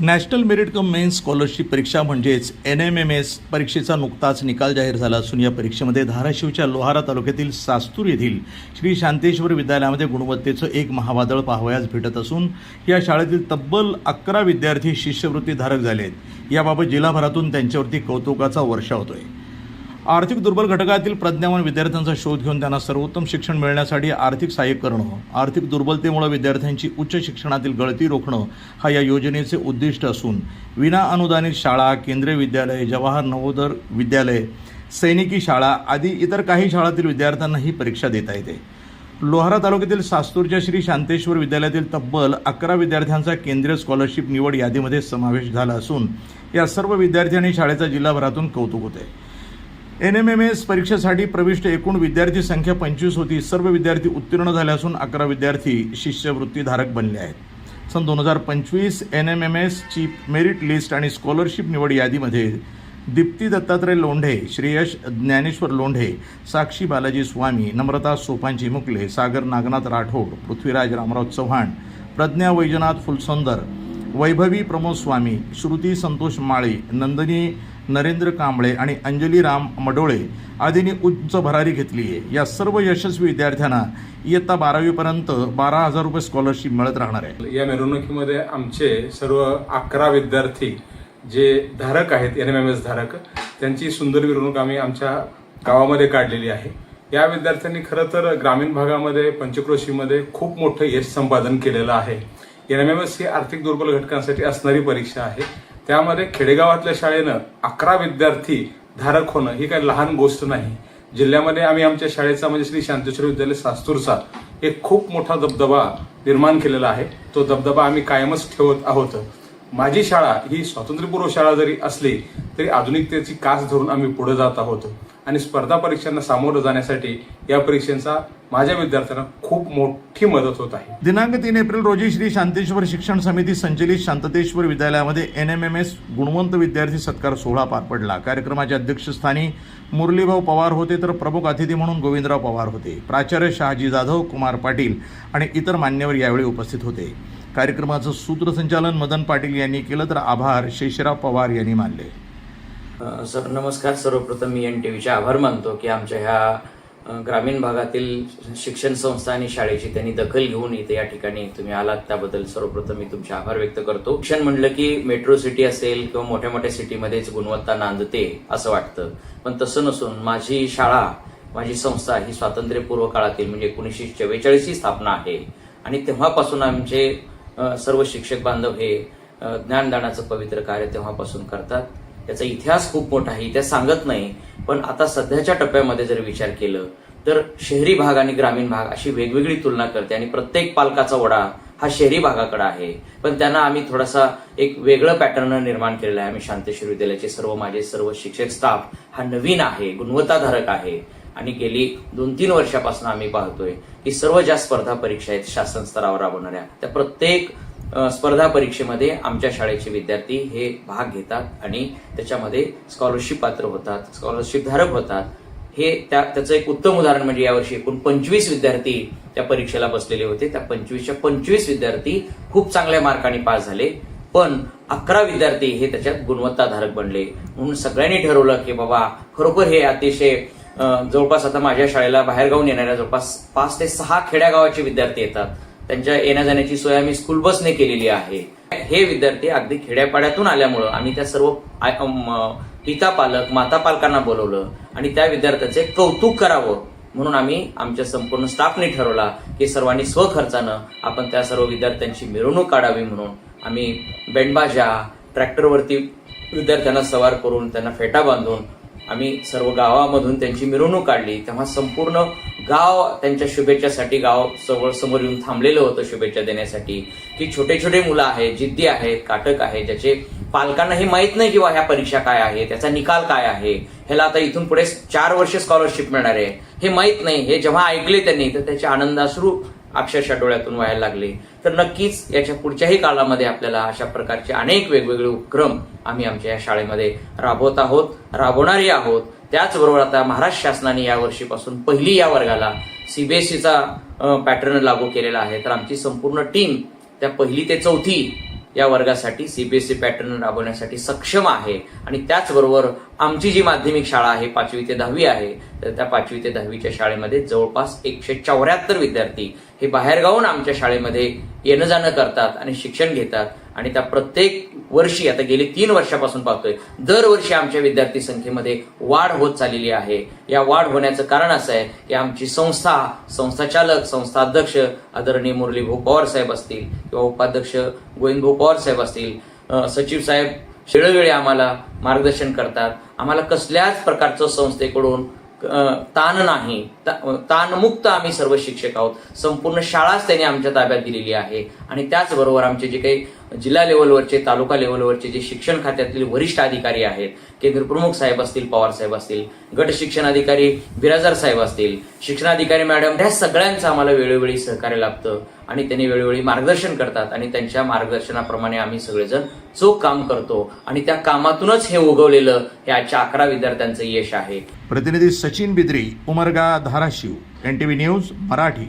National merit cum means scholarship परीक्षा म्हणजेच N M M S परीक्षेचा नुकताच निकाल जाहीर झाला असून या परीक्षेमध्ये धाराशिवच्या लोहारा तालुक्यातील सास्तूर येथील श्री शांतेश्वर विद्यालयामध्ये गुणवत्तेचं एक महावादळ पाहावयास भेटत असून या शाळेतील तब्बल अकरा विद्यार्थी शिष्यवृत्तीधारक झाले आहेत. याबाबत जिल्हाभरातून त्यांच्यावरती कौतुकाचा वर्षा होतोय. आर्थिक दुर्बल घटकातील प्रज्ञावान विद्यार्थ्यांचा शोध घेऊन त्यांना सर्वोत्तम शिक्षण मिळण्यासाठी आर्थिक सहाय्य करणं आर्थिक दुर्बलतेमुळे विद्यार्थ्यांची उच्च शिक्षणातील गळती रोखणं हा या योजनेचे उद्दिष्ट असून विना अनुदानित शाळा केंद्रीय विद्यालय जवाहर नवोदर विद्यालय सैनिकी शाळा आदी इतर काही शाळातील विद्यार्थ्यांना ही परीक्षा देता येते. लोहारा तालुक्यातील सास्तूरच्या श्री शांतेश्वर विद्यालयातील तब्बल अकरा विद्यार्थ्यांचा केंद्रीय स्कॉलरशिप निवड यादीमध्ये समावेश झाला असून या सर्व विद्यार्थी आणि शाळेचा जिल्हाभरातून कौतुक होते. एन एम एम एस परीक्षेसाठी प्रविष्ट एकूण विद्यार्थी संख्या पंचवीस होती. सर्व विद्यार्थी उत्तीर्ण झाले असून अकरा विद्यार्थी शिष्यवृत्तीधारक बनले आहेत. सन दोन हजार पंचवीस एन एम एम एसची मेरिट लिस्ट आणि स्कॉलरशिप निवड यादीमध्ये दीप्ती दत्तात्रय लोंढे श्रेयश ज्ञानेश्वर लोंढे साक्षी बालाजी स्वामी नम्रता सोपांची मुकले सागर नागनाथ राठोड पृथ्वीराज रामराव चव्हाण प्रज्ञा वैजनाथ फुलसुंदर वैभवी प्रमोद स्वामी श्रुती संतोष माळे नंदिनी नरेंद्र कांबळे आणि अंजली राम मडोळे आदींनी उच्च भरारी घेतली आहे. या सर्व यशस्वी विद्यार्थ्यांना इयत्ता बारावीपर्यंत बारा हजार रुपये स्कॉलरशिप मिळत राहणार आहे. या मिरवणुकीमध्ये आमचे सर्व अकरा विद्यार्थी जे धारक आहेत एन एम एम एस धारक त्यांची सुंदर मिरवणूक आम्ही आमच्या गावामध्ये काढलेली आहे. या विद्यार्थ्यांनी खरं तर ग्रामीण भागामध्ये पंचक्रोशीमध्ये खूप मोठं यश संपादन केलेलं आहे. एन एम एम एस ही आर्थिक दुर्बल घटकांसाठी असणारी परीक्षा आहे. त्यामध्ये खेडेगावातल्या शाळेनं अकरा विद्यार्थी धारक होणं ही काही लहान गोष्ट नाही. जिल्ह्यामध्ये आम्ही आमच्या शाळेचा म्हणजे श्री शांतेश्वर विद्यालय सास्तूरचा एक खूप मोठा दबदबा निर्माण केलेला आहे. तो दबदबा आम्ही कायमच ठेवत आहोत. माझी शाळा ही स्वातंत्र्यपूर्व शाळा जरी असली तरी आधुनिकतेची कास धरून आम्ही पुढे जात आहोत. आणि स्पर्धा परीक्षांना सामोरं जाण्यासाठी या परीक्षांचा माझ्या विद्यार्थ्यांना खूप मोठी मदत होत आहे. दिनांक तीन एप्रिल रोजी श्री शांतेश्वर शिक्षण समिती संचलित शांततेश्वर विद्यालयामध्ये एन एम एम एस गुणवंत विद्यार्थी सत्कार सोहळा पार पडला. कार्यक्रमाच्या अध्यक्षस्थानी मुरलीभाऊ पवार होते तर प्रमुख अतिथी म्हणून गोविंदराव पवार होते. प्राचार्य शहाजी जाधव कुमार पाटील आणि इतर मान्यवर यावेळी उपस्थित होते. कार्यक्रमाचं सूत्रसंचालन मदन पाटील यांनी केलं तर आभार शेषराव पवार यांनी मानले. सर नमस्कार. सर्वप्रथम मी एन टी व्हीचे आभार मानतो की आमच्या ह्या ग्रामीण भागातील शिक्षण संस्था आणि शाळेची त्यांनी दखल घेऊन इथे या ठिकाणी तुम्ही आलात. त्याबद्दल सर्वप्रथम मी तुमचे आभार व्यक्त करतो. शिक्षण म्हणलं की मेट्रो सिटी असेल किंवा मोठ्या मोठ्या सिटीमध्येच गुणवत्ता नांदते असं वाटतं. पण तसं नसून माझी शाळा माझी संस्था ही स्वातंत्र्यपूर्व काळातील म्हणजे एकोणीसशे चव्वेचाळीस ही स्थापना आहे. आणि तेव्हापासून आमचे सर्व शिक्षक बांधव हे ज्ञानदानाचं पवित्र कार्य तेव्हापासून करतात. त्याचा इतिहास खूप मोठा आहे इतिहास सांगत नाही पण आता सध्याच्या टप्प्यामध्ये जर विचार केलं तर शहरी भाग आणि ग्रामीण भाग अशी वेगवेगळी तुलना करते आणि प्रत्येक पालकाचा ओढा हा शहरी भागाकडे आहे. पण त्यांना आम्ही थोडासा एक वेगळं पॅटर्न निर्माण केलेलं आहे. आम्ही शांतेश्वर विद्यालयाचे सर्व माझे सर्व शिक्षक स्टाफ हा नवीन आहे गुणवत्ताधारक आहे. आणि गेली दोन तीन वर्षापासून आम्ही पाहतोय की सर्व ज्या स्पर्धा परीक्षा आहेत शासन स्तरावर राबवणाऱ्या त्या प्रत्येक स्पर्धा परीक्षेमध्ये आमच्या शाळेचे विद्यार्थी हे भाग घेतात आणि त्याच्यामध्ये स्कॉलरशिप पात्र होतात स्कॉलरशिप धारक होतात. हे त्या त्याचं एक उत्तम उदाहरण म्हणजे यावर्षी एकूण पंचवीस विद्यार्थी त्या परीक्षेला बसलेले होते. त्या पंचवीसच्या पंचवीस विद्यार्थी खूप चांगल्या मार्काने पास झाले. पण अकरा विद्यार्थी हे त्याच्यात गुणवत्ताधारक बनले. म्हणून सगळ्यांनी ठरवलं की बाबा खरोखर हे अतिशय जवळपास आता माझ्या शाळेला बाहेरगावून येणाऱ्या जवळपास पाच ते सहा खेड्यागावाचे विद्यार्थी येतात. त्यांच्या येण्या जाण्याची सोय आम्ही स्कूल बसने केलेली आहे. हे विद्यार्थी अगदी खेड्यापाड्यातून आल्यामुळं आम्ही त्या सर्व पिता पालक माता पालकांना बोलवलं आणि त्या विद्यार्थ्याचे कौतुक करावं म्हणून आम्ही आमच्या संपूर्ण स्टाफने ठरवला की सर्वांनी स्वखर्चानं आपण त्या सर्व विद्यार्थ्यांची मिरवणूक काढावी म्हणून आम्ही बेंडबाजा ट्रॅक्टरवरती विद्यार्थ्यांना सवार करून त्यांना फेटा बांधून आम्ही सर्व गावामधून त्यांची मिरवणूक काढली. तेव्हा संपूर्ण गाव त्यांच्या शुभेच्छासाठी गाव समोर समोर येऊन थांबलेलं होतं शुभेच्छा देण्यासाठी. की छोटे छोटे मुलं आहेत जिद्दी आहेत काटक आहेत ज्याचे पालकांना हे माहीत नाही किंवा ह्या परीक्षा काय आहे त्याचा निकाल काय आहे. ह्याला आता इथून पुढे चार वर्ष स्कॉलरशिप मिळणार आहे. हे माहीत नाही हे जेव्हा ऐकले त्यांनी तर त्याचे आनंदाश्रू अक्षरशः डोळ्यातून व्हायला लागले. तर नक्कीच याच्या पुढच्याही काळामध्ये आपल्याला अशा प्रकारचे अनेक वेगवेगळे उपक्रम आम्ही आमच्या या शाळेमध्ये राबवत आहोत राबवणारही आहोत. त्याचबरोबर आता महाराष्ट्र शासनाने या वर्षीपासून पहिली या वर्गाला सीबीएसईचा पॅटर्न लागू केलेला आहे. तर आमची संपूर्ण टीम त्या पहिली ते चौथी या वर्गासाठी सीबीएसई पॅटर्न राबवण्यासाठी सक्षम आहे. आणि त्याचबरोबर आमची जी माध्यमिक शाळा आहे पाचवी ते दहावी आहे तर त्या पाचवी ते दहावीच्या शाळेमध्ये जवळपास एकशे चौऱ्याहत्तर विद्यार्थी हे बाहेरगावून आमच्या शाळेमध्ये येणं जाणं करतात आणि शिक्षण घेतात. आणि त्या प्रत्येक वर्षी आता गेली तीन वर्षापासून पाहतोय दरवर्षी आमच्या विद्यार्थी संख्येमध्ये वाढ होत चाललेली आहे. या वाढ होण्याचं कारण असं आहे की आमची संस्था संस्थाचालक संस्था अध्यक्ष आदरणीय मुरली भाऊ पवार साहेब असतील किंवा उपाध्यक्ष गोविंद भाऊ पवार साहेब असतील सचिव साहेब वेळोवेळी आम्हाला मार्गदर्शन करतात. आम्हाला कसल्याच प्रकारचं संस्थेकडून ताण नाही. ताणमुक्त आम्ही सर्व शिक्षक आहोत. संपूर्ण शाळाच त्यांनी आमच्या ताब्यात दिलेली आहे. आणि त्याचबरोबर आमचे जे काही जिल्हा लेवलवरचे तालुका लेवलवरचे जे शिक्षण खात्यातील वरिष्ठ अधिकारी आहेत केंद्र प्रमुख साहेब असतील पवार साहेब असतील गट शिक्षण अधिकारी बिराजदार साहेब असतील शिक्षणाधिकारी मॅडम ह्या सगळ्यांचं आम्हाला वेळोवेळी सहकार्य लाभतं. आणि त्यांनी वेळोवेळी मार्गदर्शन करतात आणि त्यांच्या मार्गदर्शनाप्रमाणे आम्ही सगळेजण चोख काम करतो आणि त्या कामातूनच हे उगवलेलं हे आजच्या अकरा विद्यार्थ्यांचं यश आहे. प्रतिनिधी सचिन बिद्री उमरगा धाराशिव एनटीव्ही न्यूज मराठी.